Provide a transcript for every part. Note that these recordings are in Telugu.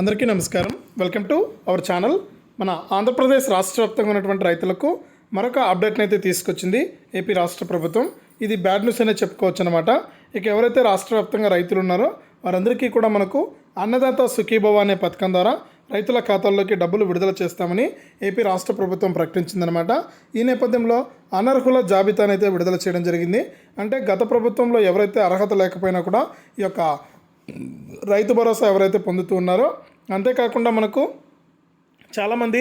అందరికీ నమస్కారం. Welcome to our channel. మన ఆంధ్రప్రదేశ్ రాష్ట్ర వ్యాప్తంగా ఉన్నటువంటి రైతులకు మరొక అప్డేట్ని అయితే తీసుకొచ్చింది ఏపీ రాష్ట్ర ప్రభుత్వం. ఇది బ్యాడ్ న్యూస్ అనే చెప్పుకోవచ్చు అనమాట ఇక ఎవరైతే రాష్ట్ర వ్యాప్తంగా రైతులు ఉన్నారో వారందరికీ కూడా మనకు అన్నదాత సుఖీభవ అనే పథకం ద్వారా రైతుల ఖాతాల్లోకి డబ్బులు విడుదల చేస్తామని ఏపీ రాష్ట్ర ప్రభుత్వం ప్రకటించిందనమాట ఈ నేపథ్యంలో అనర్హుల జాబితానైతే అయితే విడుదల చేయడం జరిగింది. అంటే గత ప్రభుత్వంలో ఎవరైతే అర్హత లేకపోయినా కూడా ఈ యొక్క రైతు భరోసా ఎవరైతే పొందుతూ ఉన్నారో అంతేకాకుండా మనకు చాలామంది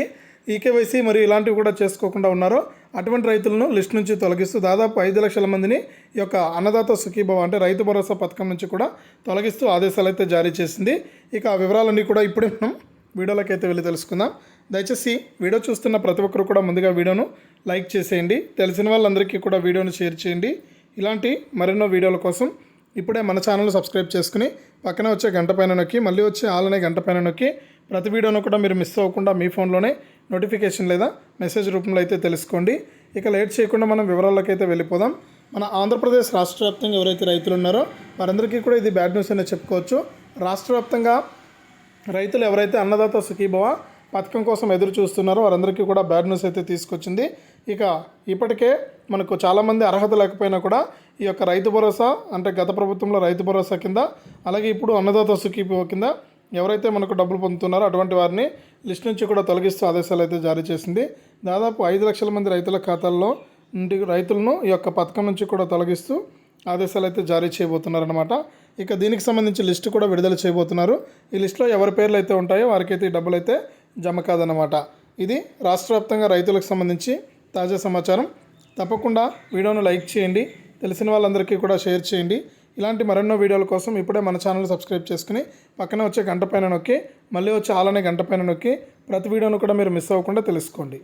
ఈకేవైసీ మరియు ఇలాంటివి కూడా చేసుకోకుండా ఉన్నారో అటువంటి రైతులను లిస్ట్ నుంచి తొలగిస్తూ దాదాపు ఐదు లక్షల మందిని ఈ యొక్క అన్నదాత సుఖీభవ అంటే రైతు భరోసా పథకం నుంచి కూడా తొలగిస్తూ ఆదేశాలు అయితే జారీ చేసింది. ఇక ఆ వివరాలన్నీ కూడా ఇప్పుడే మనం వీడియోలోకి అయితే వెళ్ళి తెలుసుకుందాం. దయచేసి వీడియో చూస్తున్న ప్రతి ఒక్కరు కూడా ముందుగా వీడియోను లైక్ చేసేయండి. తెలిసిన వాళ్ళందరికీ కూడా వీడియోను షేర్ చేయండి. ఇలాంటి మరెన్నో వీడియోల కోసం ఇప్పుడే మన ఛానల్ సబ్స్క్రైబ్ చేసుకుని పక్కన వచ్చే గంట పైన నొక్కి మళ్ళీ వచ్చే ఆలనే గంట పైన నొక్కి ప్రతి వీడియోను కూడా మీరు మిస్ అవ్వకుండా మీ ఫోన్లోనే నోటిఫికేషన్ లేదా మెసేజ్ రూపంలో అయితే తెలుసుకోండి. ఇక లేట్ చేయకుండా మనం వివరాల్లోకి అయితే వెళ్ళిపోదాం. మన ఆంధ్రప్రదేశ్ రాష్ట్ర వ్యాప్తంగా ఎవరైతే రైతులు ఉన్నారో వారందరికీ కూడా ఇది బ్యాడ్ న్యూస్ అనే చెప్పుకోవచ్చు. రాష్ట్ర వ్యాప్తంగా రైతులు ఎవరైతే అన్నదాత సుఖీభవ పథకం కోసం ఎదురు చూస్తున్నారో వారందరికీ కూడా బ్యాడ్ న్యూస్ అయితే తీసుకొచ్చింది. ఇక ఇప్పటికే మనకు చాలామంది అర్హత లేకపోయినా కూడా ఈ యొక్క రైతు భరోసా అంటే గత ప్రభుత్వంలో రైతు భరోసా కింద అలాగే ఇప్పుడు అన్నదాత సుఖీపో కింద ఎవరైతే మనకు డబ్బులు పొందుతున్నారో అటువంటి వారిని లిస్ట్ నుంచి కూడా తొలగిస్తూ ఆదేశాలు అయితే జారీ చేసింది. దాదాపు ఐదు లక్షల మంది రైతుల ఖాతాల్లో నుండి రైతులను ఈ యొక్క పథకం నుంచి కూడా తొలగిస్తూ ఆదేశాలు అయితే జారీ చేయబోతున్నారనమాట ఇక దీనికి సంబంధించి లిస్టు కూడా విడుదల చేయబోతున్నారు. ఈ లిస్టులో ఎవరి పేర్లు అయితే ఉంటాయో వారికైతే ఈ డబ్బులు అయితే జమ కాదనమాట ఇది రాష్ట్ర వ్యాప్తంగా రైతులకు సంబంధించి తాజా సమాచారం. తప్పకుండా వీడియోను లైక్ చేయండి. తెలిసిన వాళ్ళందరికీ కూడా షేర్ చేయండి. ఇలాంటి మరెన్నో వీడియోల కోసం ఇప్పుడే మన ఛానల్ సబ్స్క్రైబ్ చేసుకుని పక్కన వచ్చే గంట పైన నొక్కి మళ్ళీ వచ్చే ఆలనే గంట పైన నొక్కి ప్రతి వీడియోను కూడా మీరు మిస్ అవ్వకుండా తెలుసుకోండి.